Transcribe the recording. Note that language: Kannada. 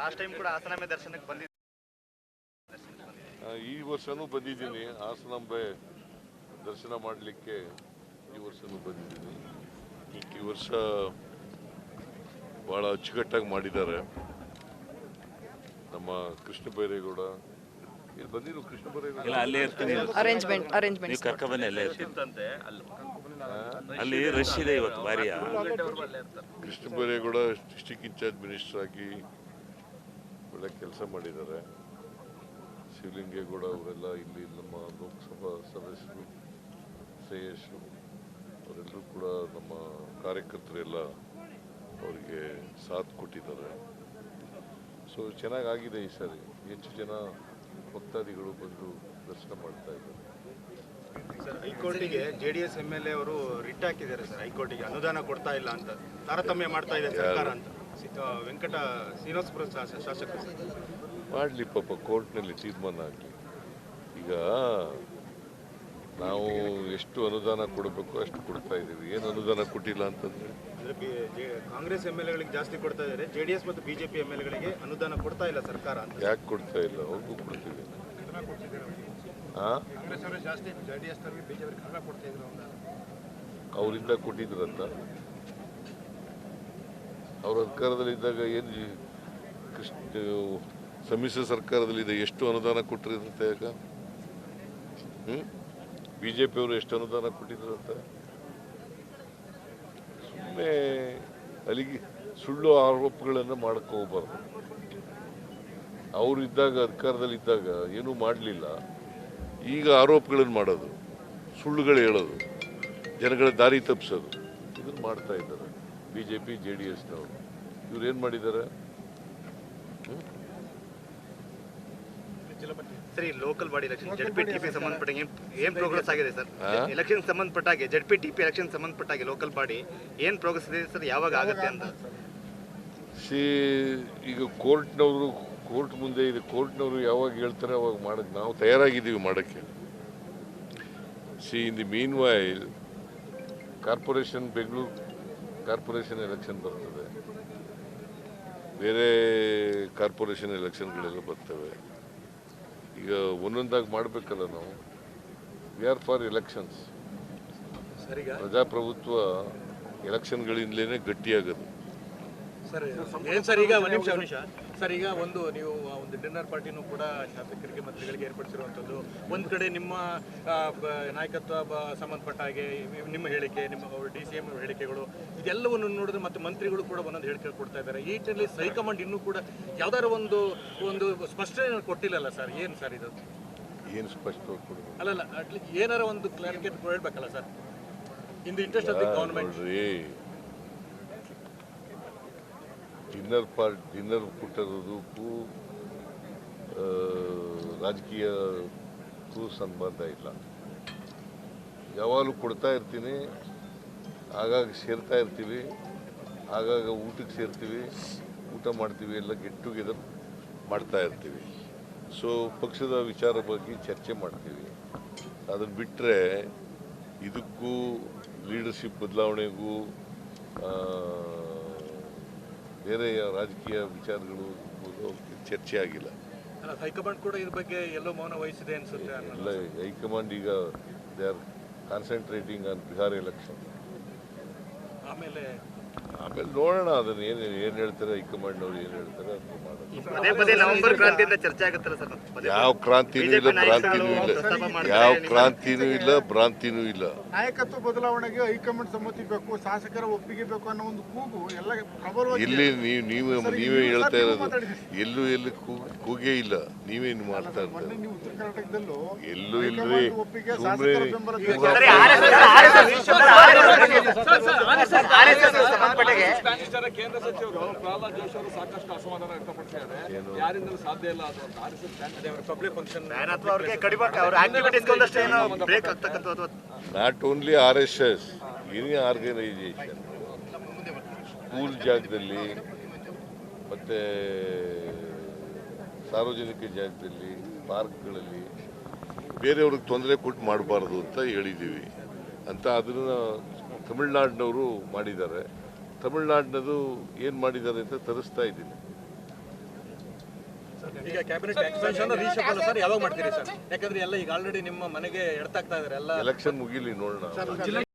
ಲಾಸ್ಟ್ ಟೈಮ್ ಕೂಡ ಹಾಸನಾಂಬೆ ದರ್ಶನಕ್ಕೆ ಬಂದಿದ್ದೆ. ಈ ವರ್ಷನೂ ಬಂದಿದ್ದೀನಿ. ಹಾಸನಾಂಬೆ ದರ್ಶನ ಮಾಡಲಿಕ್ಕೆ ಈ ವರ್ಷನೂ ಬಂದಿದ್ದೀನಿ. ಈ ವರ್ಷ ಭಾಳ ಅಚ್ಚುಕಟ್ಟಾಗಿ ಮಾಡಿದ್ದಾರೆ. ನಮ್ಮ ಕೃಷ್ಣ ಬೈರೇಗೌಡ. ಇಲ್ಲಿ ಬಂದಿರು ಕೃಷ್ಣ ಇಲ್ಲ ಬೈರೇಗೌಡ ಅಲ್ಲೇ ಇರ್ತೀನಿ. ಅರೇಂಜ್ಮೆಂಟ್ ಅರೇಂಜ್ಮೆಂಟ್ ನೀವು ಕರ್ಕ ಬನ್ನಿ ಅಲ್ಲೇ ರಶ್ ಇದೆ ಇವತ್ತು Krishna Byregowda district in charge minister ಆಗಿ ಒಳ್ಳೆ ಕೆಲಸ ಮಾಡಿದ್ದಾರೆ. ಶಿವಲಿಂಗೇಗೌಡ ಅವರೆಲ್ಲ ಇಲ್ಲಿ ನಮ್ಮ ಲೋಕಸಭಾ ಸದಸ್ಯರು, ಶ್ರೇಯಸ್ಸು, ಅವರೆಲ್ಲರೂ ಕೂಡ ನಮ್ಮ ಕಾರ್ಯಕರ್ತರೆಲ್ಲ ಅವರಿಗೆ ಸಾಥ್ ಕೊಟ್ಟಿದ್ದಾರೆ. ಸೊ ಚೆನ್ನಾಗಾಗಿದೆ ಈ ಸಾರಿ. ಹೆಚ್ಚು ಜನ ಭಕ್ತಾದಿಗಳು ಬಂದು ದರ್ಶನ ಮಾಡ್ತಾ ಇದ್ದಾರೆ. Sir, ಹೈಕೋರ್ಟಿಗೆ J D S M L A ಅವರು ರಿಟ್ ಹಾಕಿದ್ದಾರೆ ಸರ್. ಹೈಕೋರ್ಟಿಗೆ ಅನುದಾನ ಕೊಡ್ತಾ ಇಲ್ಲ ಅಂತ. ತಾರತಮ್ಯ ಮಾಡ್ತಾ ಇದೆ ಸರ್ಕಾರ ಅಂತ. ವೆಂಕಟ ಶ್ರೀನಿವಾಸಪುರ ಶಾಸಕ ಶಾಸಕರು ಮಾಡಲಿ ಪಾಪ ಕೋರ್ಟ್ನಲ್ಲಿ ತೀರ್ಮಾನ ಆಗಲಿ ಈಗ ನಾವು ಎಷ್ಟು ಅನುದಾನ ಕೊಡಬೇಕು ಅಷ್ಟು ಕೊಡ್ತಾ ಇದ್ದೀವಿ. ಏನು ಅನುದಾನ ಕೊಟ್ಟಿಲ್ಲ ಅಂತಂದ್ರೆ? ಕಾಂಗ್ರೆಸ್ ಎಂ ಎಲ್ ಎಗಳಿಗೆ ಜಾಸ್ತಿ ಕೊಡ್ತಾ ಇದ್ದಾರೆ. ಜೆ ಡಿ ಎಸ್ ಮತ್ತು ಬಿಜೆಪಿ ಎಂ ಎಲ್ ಗಳಿಗೆ ಅನುದಾನ ಕೊಡ್ತಾ ಇಲ್ಲ ಸರ್ಕಾರ ಅಂತ. ಯಾಕೆ ಕೊಡ್ತಾ ಇಲ್ಲ? ಅವ್ರಿಗೂ ಕೊಡ್ತೀವಿ ಅವರಿಂದ ಕಾಂಗ್ರೆಸ್ ಅವರು ಜಾಸ್ತಿ ಜೆ ಡಿ ಎಸ್ ಬಿಜೆಪಿ ಕನ್ನಡ ಕೊಡ್ತಾ ಇದ್ರು ಅನುದಾನ ಅವರಿಂದ ಕೊಟ್ಟಿದ್ರಂತ ಅವ್ರ ಅಧಿಕಾರದಲ್ಲಿದ್ದಾಗ ಏನು ಕೃಷ್ಣ ಸಮ್ಮಿಶ್ರ ಸರ್ಕಾರದಲ್ಲಿದೆ ಎಷ್ಟು ಅನುದಾನ ಕೊಟ್ಟಿರಂತೆ ಯಾಕ ಹ್ಞೂ ಬಿ ಜೆ ಪಿಯವರು ಎಷ್ಟು ಅನುದಾನ ಕೊಟ್ಟಿದ್ರಂತೆ? ಸುಮ್ಮನೆ ಅಲ್ಲಿಗೆ ಸುಳ್ಳು ಆರೋಪಗಳನ್ನು ಮಾಡಕ್ಕೆ ಹೋಗ್ಬಾರ್ದು. ಅವರು ಇದ್ದಾಗ ಅಧಿಕಾರದಲ್ಲಿದ್ದಾಗ ಏನೂ ಮಾಡಲಿಲ್ಲ. ಈಗ ಆರೋಪಗಳನ್ನು ಮಾಡೋದು, ಸುಳ್ಳುಗಳು ಹೇಳೋದು, ಜನಗಳ ದಾರಿ ತಪ್ಪಿಸೋದು ಇದನ್ನು ಮಾಡ್ತಾ ಇದ್ದಾರೆ. B J P J D ಎಸ್ನವರು ಇವ್ರು ಏನು ಮಾಡಿದ್ದಾರೆ sir local body election Z P T P ಸಂಬಂಧಪಟ್ಟಾಗ ಏನ್ ಪ್ರೋಗ್ರೆಸ್ ಆಗಿದೆ sir? Election ಸಂಬಂಧಪಟ್ಟಾಗೆ Z P T P election ಸಂಬಂಧಪಟ್ಟಾಗೆ local body ಏನ್ ಪ್ರೋಗ್ರೆಸ್ ಇದೆ ಸರ್? ಯಾವಾಗ ಆಗುತ್ತೆ ಅಂತ? ಸಿ ಈಗ ಕೋರ್ಟ್ನವರು ಕೋರ್ಟ್ ಮುಂದೆ ಇದೆ. ಕೋರ್ಟ್ನವರು ಯಾವಾಗ ಹೇಳ್ತಾರೆ ಅವಾಗ ಮಾಡಕ್ಕೆ ನಾವು ತಯಾರಾಗಿದ್ದೀವಿ ಮಾಡೋಕ್ಕೆ. See in the meanwhile corporation Bengaluru corporation election ಬರ್ತದೆ. ಬೇರೆ ಕಾರ್ಪೊರೇಷನ್ ಎಲೆಕ್ಷನ್ಗಳೆಲ್ಲ ಬರ್ತವೆ. ಈಗ ಒಂದೊಂದಾಗಿ ಮಾಡಬೇಕಲ್ಲ ನಾವು. ವಿ ಆರ್ ಫಾರ್ ಎಲೆಕ್ಷನ್ಸ್ ಪ್ರಜಾಪ್ರಭುತ್ವ ಎಲೆಕ್ಷನ್ಗಳಿಂದಲೇ ಗಟ್ಟಿಯಾಗೋದು. ಸರ್ ಈಗ ಒಂದು ನಿಮಿಷ. ಸರ್ ಈಗ ಒಂದು ನೀವು ಒಂದು ಡಿನ್ನರ್ ಪಾರ್ಟಿನೂ ಕೂಡ ಶಾಸಕರಿಗೆ ಮಂತ್ರಿಗಳಿಗೆ ಏರ್ಪಡಿಸಿರುವಂಥದ್ದು. ಒಂದು ಕಡೆ ನಿಮ್ಮ ನಾಯಕತ್ವ ಸಂಬಂಧಪಟ್ಟ ಹಾಗೆ ನಿಮ್ಮ ಹೇಳಿಕೆ ನಿಮ್ಮ ಡಿ ಸಿ ಎಂ ಹೇಳಿಕೆಗಳು ಇದೆಲ್ಲವನ್ನು ನೋಡಿದ್ರೆ ಮತ್ತು ಮಂತ್ರಿಗಳು ಕೂಡ ಒಂದೊಂದು ಹೇಳಿಕೆ ಕೊಡ್ತಾ ಇದ್ದಾರೆ. ಈ ನಿಟ್ಟಿನಲ್ಲಿ ಹೈಕಮಾಂಡ್ ಇನ್ನೂ ಕೂಡ ಯಾವ್ದಾದ್ರು ಒಂದು ಒಂದು ಸ್ಪಷ್ಟನೆ ಕೊಟ್ಟಿಲ್ಲಲ್ಲ ಸರ್? ಏನು ಸರ್ ಇದು? ಏನು ಸ್ಪಷ್ಟ ಕೊಡಬೇಕು ಅಲ್ಲಲ್ಲ ಅಟ್ಲೀಸ್ಟ್ ಏನಾರ ಒಂದು ಕ್ಲಾರಿಫಿಕೇಟ್ ಕೊಡಬೇಕಲ್ಲ sir? In the interest of the government dinner part dinner ಕೊಟ್ಟಿರೋದಕ್ಕೂ ರಾಜಕೀಯಕ್ಕೂ ಸಂಬಂಧ ಇಲ್ಲ. ಯಾವಾಗಲೂ ಕೊಡ್ತಾ ಇರ್ತೀನಿ, ಆಗಾಗ ಸೇರ್ತಾ ಇರ್ತೀವಿ, ಆಗಾಗ ಊಟಕ್ಕೆ ಸೇರ್ತೀವಿ, ಊಟ ಮಾಡ್ತೀವಿ, ಎಲ್ಲ ಗೆಟ್ ಟುಗೆದರ್ ಮಾಡ್ತಾ ಇರ್ತೀವಿ. ಸೊ ಪಕ್ಷದ ವಿಚಾರ ಬಗ್ಗೆ ಚರ್ಚೆ ಮಾಡ್ತೀವಿ. ಅದನ್ನು ಬಿಟ್ಟರೆ ಇದಕ್ಕೂ ಲೀಡರ್ಶಿಪ್ ಬದಲಾವಣೆಗೂ ಬೇರೆ ರಾಜಕೀಯ ವಿಚಾರಗಳು ಚರ್ಚೆ ಆಗಿಲ್ಲ. ಹೈಕಮಾಂಡ್ ಕೂಡ ಇದ್ರ ಬಗ್ಗೆ ಎಲ್ಲೋ ಮೌನ ವಹಿಸಿದೆ ಅನ್ಸುತ್ತೆ ಎಲ್ಲ ಹೈಕಮಾಂಡ್ ಈಗ they are concentrating on Bihar election ಆಮೇಲೆ ಆಮೇಲೆ ನೋಡೋಣ ಅದನ್ನ ಏನು ಏನು ಹೇಳ್ತಾರೆ ಹೈಕಮಾಂಡ್ನವ್ರು ಏನು ಹೇಳ್ತಾರೆ ಅದನ್ನು ಮಾಡೋದು ಪದೇ ಪದೇ ನವೆಂಬರ್ ಕ್ರಾಂತಿಯಿಂದ ಚರ್ಚೆ ಆಗುತ್ತಲ್ಲ ಸರ್ ಯಾವ ಕ್ರಾಂತಿನೂ ಇಲ್ಲ ಭ್ರಾಂತಿನೂ ಇಲ್ಲ. ಯಾವ ಕ್ರಾಂತಿನೂ ಇಲ್ಲ ಭ್ರಾಂತಿನೂ ಇಲ್ಲ. ನಾಯಕತ್ವ ಬದಲಾವಣೆಗೆ ಹೈಕಮಾಂಡ್ ಸಮ್ಮತಿ ಬೇಕು ಶಾಸಕರ ಒಪ್ಪಿಗೆ ಬೇಕು ಅನ್ನೋ ಒಂದು ಕೂಗು ಎಲ್ಲ ಪ್ರಬಲವಾಗಿ ಇಲ್ಲಿ ನೀವು ನೀವು ನೀವೇ ಹೇಳ್ತಾ ಇರೋದು ಎಲ್ಲೂ ಎಲ್ಲಿ ಕೂಗ್- ಇಲ್ಲ. ನೀವೇನು ಮಾಡ್ತಾ ಉತ್ತರ ಕರ್ನಾಟಕದಲ್ಲೂ ಎಲ್ಲೂ ಇಲ್ರಿ. ಸುಮ್ಮನೆ ಬೆಂಬಲ ಕೇಂದ್ರ ಸಚಿವರು ಪ್ರಹ್ಲಾದ್ ಜೋಶಿ ಅವರು ಸಾಕಷ್ಟು ಅಸಮಾಧಾನ ವ್ಯಕ್ತಪಡಿಸಿದ್ದಾರೆ. ಯಾರಿಂದಲೂ ಸಾಧ್ಯ ಇಲ್ಲ ಅದು ಅಂತ R S S public function ಅಥವಾ ಅವ್ರಿಗೆ ಕಡಿಮೆ ಅವ್ರ ಆಕ್ಟಿವಿಟೀಸ್ ಒಂದಷ್ಟು ಏನೋ ಬ್ರೇಕ್ ಆಗ್ತಕ್ಕಂಥ not only R S S any organisation school ಜಾಗದಲ್ಲಿ ಮತ್ತೆ ಸಾರ್ವಜನಿಕ ಜಾಗದಲ್ಲಿ ಪಾರ್ಕ್ಗಳಲ್ಲಿ ಬೇರೆಯವ್ರಿಗೆ ತೊಂದರೆ ಕೊಟ್ಟು ಮಾಡಬಾರ್ದು ಅಂತ ಹೇಳಿದ್ದೀವಿ. ಅಂತ ಅದನ್ನು ತಮಿಳ್ನಾಡಿನವರು ಮಾಡಿದ್ದಾರೆ. ತಮಿಳ್ನಾಡಿನದು ಏನು ಮಾಡಿದ್ದಾರೆ ಅಂತ ತರಿಸ್ತಾ ಇದ್ದೀನಿ. ಈಗ ಕ್ಯಾಬಿನೆಟ್ ಎಕ್ಸ್ಪೆನ್ಷನ್ ರೀಶಫಲ್ ಸರ್? ಯಾವಾಗ ಮಾಡ್ತೀರಿ ಸರ್? ಯಾಕಂದ್ರೆ ಎಲ್ಲ ಈಗ ಆಲ್ರೆಡಿ ನಿಮ್ಮ ಮನೆಗೆ ಎಡ್ತಾಗ್ತಾ ಇದ್ದಾರೆ ಎಲ್ಲ ಎಲೆಕ್ಷನ್ ಮುಗಿಲಿ ನೋಡೋಣ.